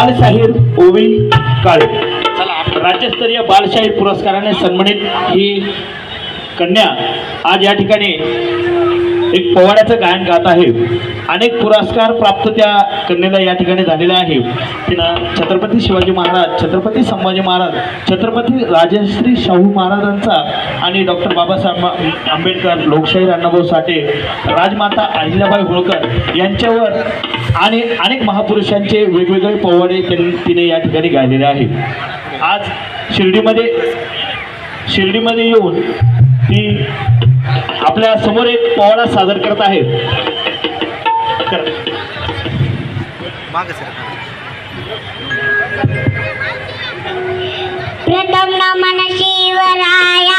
बालशाहीर ओवी काळे. राज्यस्तरीय बालशाहीर पुरस्काराने सन्मानित ही कन्या आज या ठिकाणी एक पोवाड्याचं गायन गात आहे. अनेक पुरस्कार प्राप्त त्या कन्येला या ठिकाणी झालेला आहे. तिनं छत्रपती शिवाजी महाराज छत्रपती संभाजी महाराज छत्रपती राजश्री शाहू महाराजांचा आणि डॉक्टर बाबासाहेब आंबेडकर लोकशाहीर अण्णाभाऊ साठे राजमाता अहिल्याबाई होळकर यांच्यावर आणि अनेक महापुरुषांचे वेगवेगळे पोवाडे तिने या ठिकाणी गायलेले आहे. आज शिर्डीमध्ये शिर्डीमध्ये येऊन ती आपल्यासमोर एक पोवाडा सादर करत आहे कर. प्रथम नमन शिवरायाच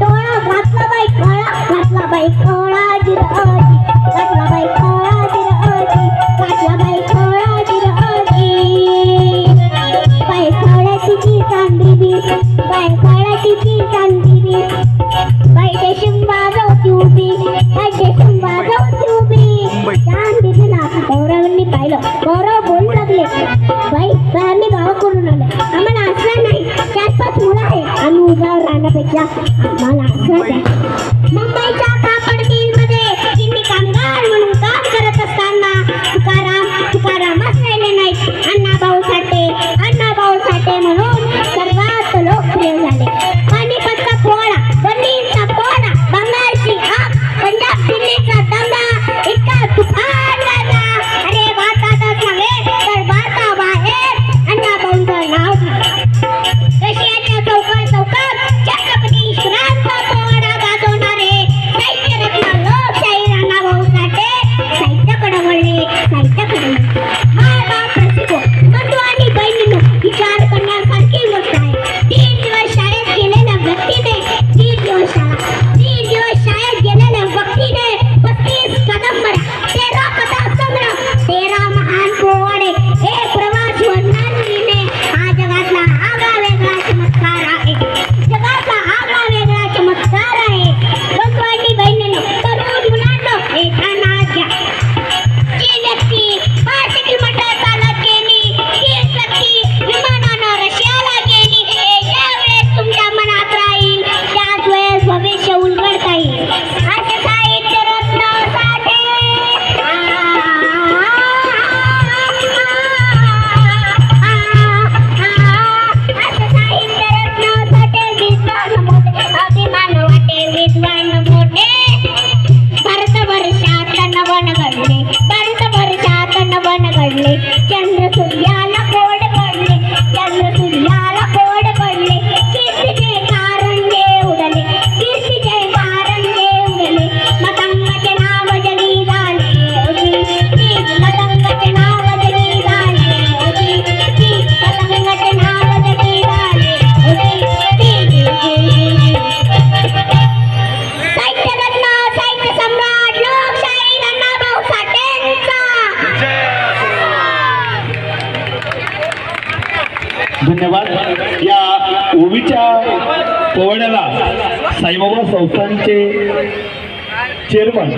डोळा घातला बाई खळा घातला बाई खळा Thank you. संस्थांचे चेअरमन